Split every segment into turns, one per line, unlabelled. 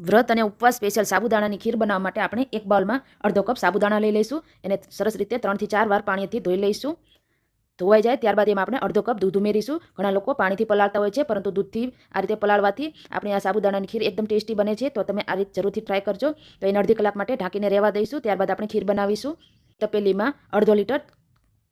વ્રત અને ઉપવાસ સ્પેશિયલ સાબુદાણાની ખીર બનાવવા માટે આપણે એક બાઉલમાં અડધો કપ સાબુદાણા લઈ લઈશું. એને સરસ રીતે ત્રણથી ચાર વાર પાણીથી ધોઈ લઈશું. ધોવાઈ જાય ત્યારબાદ એમાં આપણે અડધો કપ દૂધ ઉમેરીશું. ઘણા લોકો પાણીથી પલાળતા હોય છે, પરંતુ દૂધથી આ રીતે પલાળવાથી આપણી આ સાબુદાણાની ખીર એકદમ ટેસ્ટી બને છે. તો તમે આ રીતે જરૂરથી ટ્રાય કરજો. તો એને અડધી કલાક માટે ઢાંકીને રહેવા દઈશું. ત્યારબાદ આપણે ખીર બનાવીશું. તપેલીમાં અડધો લીટર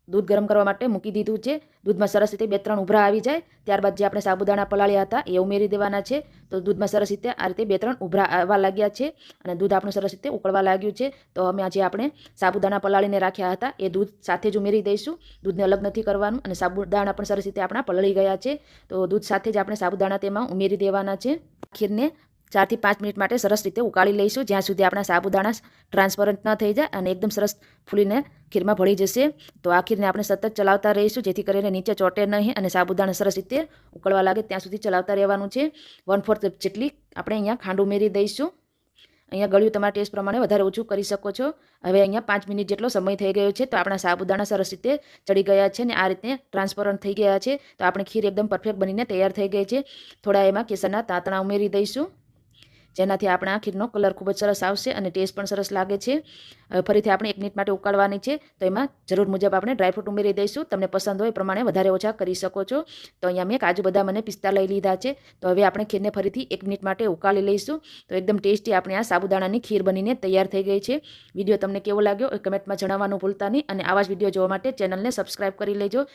દૂધ ગરમ કરવા માટે મૂકી દીધું છે. દૂધમાં સરસ રીતે બે ત્રણ ઉભરા આવી જાય. ત્યારબાદ જે આપણે સાબુદાણા પલાળ્યા હતા, એ ઉમેરી દેવાના છે. તો દૂધમાં સરસ રીતે આ રીતે બે ત્રણ ઉભરા આવવા લાગ્યા છે અને દૂધ આપણું સરસ રીતે ઉકળવા લાગ્યું છે. તો અમે આજે આપણે સાબુદાણા પલાળીને રાખ્યા હતા. એ દૂધ સાથે જ ઉમેરી દઈશું. દૂધને અલગ નથી કરવાનું અને સાબુદાણા પણ સરસ રીતે આપણા પલળી ગયા છે. તો દૂધ સાથે જ આપણે સાબુદાણા તેમાં ઉમેરી દેવાના છે. ખીરને ચારથી પાંચ મિનિટ માટે સરસ રીતે ઉકાળી લઈશું. જ્યાં સુધી આપણા સાબુદાણા ટ્રાન્સપરન્ટ ન થઈ જાય અને એકદમ સરસ ફૂલીને ખીરમાં ભળી જશે. તો આ ખીરને આપણે સતત ચલાવતા રહીશું, જેથી કરીને નીચે ચોટે નહીં અને સાબુદાણા સરસ રીતે ઉકળવા લાગે ત્યાં સુધી ચલાવતા રહેવાનું છે. વન ફોર્થ જેટલી આપણે અહીંયા ખાંડ ઉમેરી દઈશું. અહીંયા ગળ્યું તમારા ટેસ્ટ પ્રમાણે વધારે ઓછું કરી શકો છો. હવે અહીંયા પાંચ મિનિટ જેટલો સમય થઈ ગયો છે, તો આપણા સાબુદાણા સરસ રીતે ચડી ગયા છે અને આ રીતે ટ્રાન્સપરન્ટ થઈ ગયા છે. તો આપણે ખીર એકદમ પરફેક્ટ બનીને તૈયાર થઈ ગઈ છે. થોડા એમાં કેસરના તાંતણા ઉમેરી દઈશું. જેનાથી આપણા ખીરનો કલર ખૂબ જ સરસ આવશે અને ટેસ્ટ પણ સરસ લાગે છે. ફરીથી આપણે એક મિનિટ માટે ઉકાળવાની છે, તો એમાં જરૂર મુજબ આપણે ડ્રાયફ્રૂટ ઉમેરી દઈશું. તમને પસંદ હોય પ્રમાણે વધારે ઓછા કરી શકો છો. તો અહીંયા મેં કાજુ બદામ અને પિસ્તા લઈ લીધા છે. તો હવે આપણે ખીરને ફરીથી એક મિનિટ માટે ઉકાળી લઈશું. તો એકદમ ટેસ્ટી આપણે આ સાબુદાણાની ખીર બનીને તૈયાર થઈ ગઈ છે. વીડિયો તમને કેવો લાગ્યો એ કમેન્ટમાં જણાવવાનું ભૂલતા નહીં અને આવા જ વીડિયો જોવા માટે ચેનલને સબસ્ક્રાઈબ કરી લેજો.